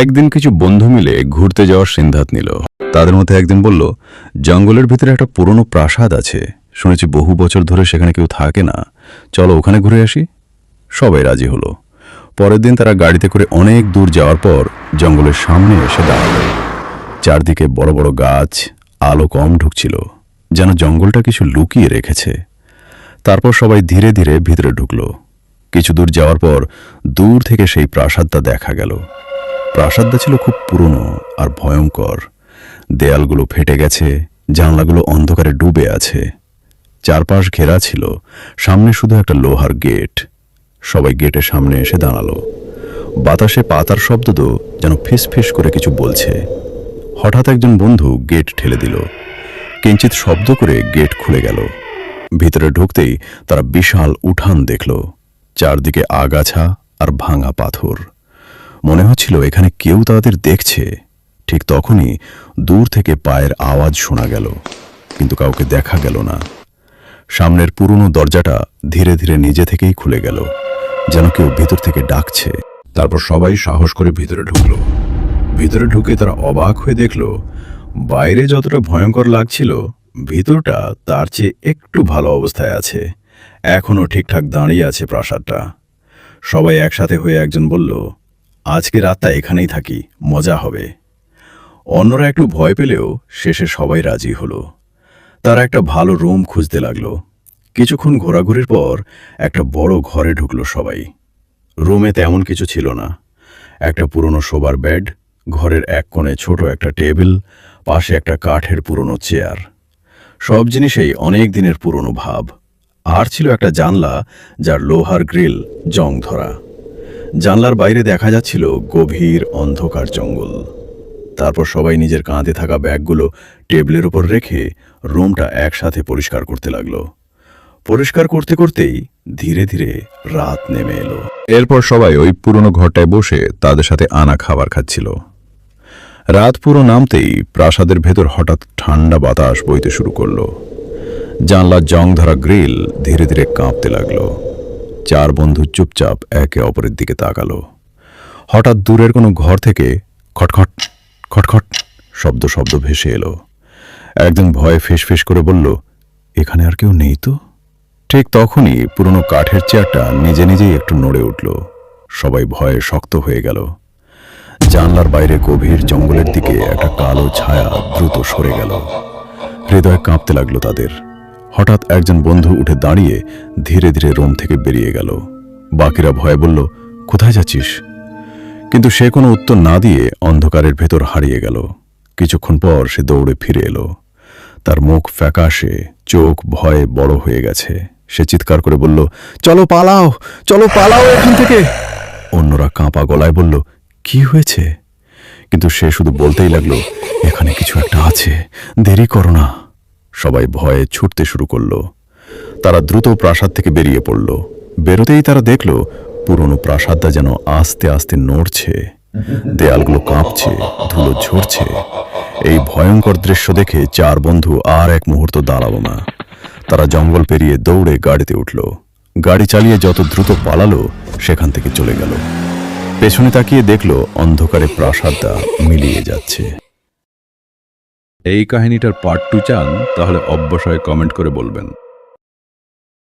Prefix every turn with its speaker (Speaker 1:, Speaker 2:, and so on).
Speaker 1: একদিন কিছু বন্ধু মিলে ঘুরতে যাওয়ার সিদ্ধান্ত নিল। তাদের মধ্যে একদিন বলল, জঙ্গলের ভিতরে একটা পুরনো প্রাসাদ আছে। শুনেছি বহু বছর ধরে সেখানে কেউ থাকে না। চলো ওখানে ঘুরে আসি। সবাই রাজি হলো। পরের দিন তারা গাড়িতে করে অনেক দূর যাওয়ার পর জঙ্গলের সামনে এসে দাঁড়াল। চারদিকে বড় বড় গাছ, আলো কম ঢুকছিল, যেন জঙ্গলটা কিছু লুকিয়ে রেখেছে। তারপর সবাই ধীরে ধীরে ভিতরে ঢুকলো। কিছু দূর যাওয়ার পর দূর থেকে সেই প্রাসাদটা দেখা গেল। প্রাসাদটা ছিল খুব পুরনো আর ভয়ঙ্কর। দেয়ালগুলো ফেটে গেছে, জানলাগুলো অন্ধকারে ডুবে আছে। চারপাশ ঘেরা ছিল, সামনে শুধু একটা লোহার গেট। সবাই গেটের সামনে এসে দাঁড়াল। বাতাসে পাতার শব্দ তো যেন ফিস ফিস করে কিছু বলছে। হঠাৎ একজন বন্ধু গেট ঠেলে দিল। কিঞ্চিত শব্দ করে গেট খুলে গেল। ভিতরে ঢুকতেই তারা বিশাল উঠান দেখল। চারদিকে আগাছা আর ভাঙা পাথর। মনে হচ্ছিল এখানে কেউ তাদের দেখছে। ঠিক তখনই দূর থেকে পায়ের আওয়াজ শোনা গেল, কিন্তু কাউকে দেখা গেল না। সামনের পুরনো দরজাটা ধীরে ধীরে নিজে থেকেই খুলে গেল, যেন কেউ ভিতর থেকে ডাকছে। তারপর সবাই সাহস করে ভিতরে ঢুকলো। ভিতরে ঢুকে তারা অবাক হয়ে দেখল, বাইরে যতটা ভয়ঙ্কর লাগছিল, ভিতরটা তার চেয়ে একটু ভালো অবস্থায় আছে। এখনও ঠিকঠাক দাঁড়িয়ে আছে প্রাসাদটা। সবাই একসাথে হয়ে একজন বলল আজকে রাতটা এখানেই থাকি, মজা হবে। অন্যরা একটু ভয় পেলেও শেষে সবাই রাজি হলো। তারা একটা ভালো রুম খুঁজতে লাগল। কিছুক্ষণ ঘোরাঘুরির পর একটা বড় ঘরে ঢুকলো সবাই। রুমে তেমন কিছু ছিল না। একটা পুরনো শোবার বেড, ঘরের এক কোণে ছোট একটা টেবিল, পাশে একটা কাঠের পুরনো চেয়ার। সব জিনিসেই অনেক দিনের পুরনো ভাব। আর ছিল একটা জানলা যার লোহার গ্রিল, জং ধরা। জানলার বাইরে দেখা যাচ্ছিল গভীর অন্ধকার জঙ্গল। তারপর সবাই নিজের কাঁধে থাকা ব্যাগগুলো টেবিলের উপর রেখে রুমটা একসাথে পরিষ্কার করতে লাগল। পরিষ্কার করতে করতেই ধীরে ধীরে রাত নেমে এলো। এরপর সবাই ওই পুরনো ঘরটায় বসে তাদের সাথে আনা খাবার খাচ্ছিল। রাত পুরো নামতেই প্রাসাদের ভেতর হঠাৎ ঠান্ডা বাতাস বইতে শুরু করল। জানলার জং ধরা গ্রিল ধীরে ধীরে কাঁপতে লাগল। চার বন্ধু চুপচাপ একে অপরের দিকে তাকালো। হঠাৎ দূরের কোনো ঘর থেকে খটখট খটখট শব্দ শব্দ ভেসে এলো। একজন ভয়ে ফেস করে বলল, এখানে আর কেউ নেই তো? ঠিক তখনই পুরনো কাঠের চেয়ারটা নিজে নিজেই একটু নড়ে উঠল। সবাই ভয়ে শক্ত হয়ে গেল। জানলার বাইরে গভীর জঙ্গলের দিকে একটা কালো ছায়া দ্রুত সরে গেল। হৃদয় কাঁপতে লাগল তাদের। হঠাৎ একজন বন্ধু উঠে দাঁড়িয়ে ধীরে ধীরে রুম থেকে বেরিয়ে গেল। বাকিরা ভয়ে বলল, কোথায় যাচ্ছিস? কিন্তু সে কোনো উত্তর না দিয়ে অন্ধকারের ভেতর হারিয়ে গেল। কিছুক্ষণ পর সে দৌড়ে ফিরে এলো। তার মুখ ফ্যাকাশে, চোখ ভয়ে বড় হয়ে গেছে। সে চিৎকার করে বলল, চলো পালাও চলো পালাও এখান থেকে। অন্যরা কাঁপা গলায় বলল, কি হয়েছে? কিন্তু সে শুধু বলতেই লাগল, এখানে কিছু একটা আছে, দেরি করো না। সবাই ভয়ে ছুটতে শুরু করল। তারা দ্রুত প্রাসাদ থেকে বেরিয়ে পড়ল। বেরোতেই তারা দেখল, পুরনো প্রাসাদটা যেন আস্তে আস্তে নড়ছে। দেয়ালগুলো কাঁপছে, ধুলো ঝরছে। এই ভয়ঙ্কর দৃশ্য দেখে চার বন্ধু আর এক মুহূর্ত দাঁড়াল না। তারা জঙ্গল পেরিয়ে দৌড়ে গাড়িতে উঠল। গাড়ি চালিয়ে যত দ্রুত পালালো, সেখান থেকে চলে গেল। পেছনে তাকিয়ে দেখল, অন্ধকারে প্রাসাদটা মিলিয়ে যাচ্ছে। এই কাহিনীটার পার্ট টু চান তাহলে অবশ্যই কমেন্ট করে বলবেন।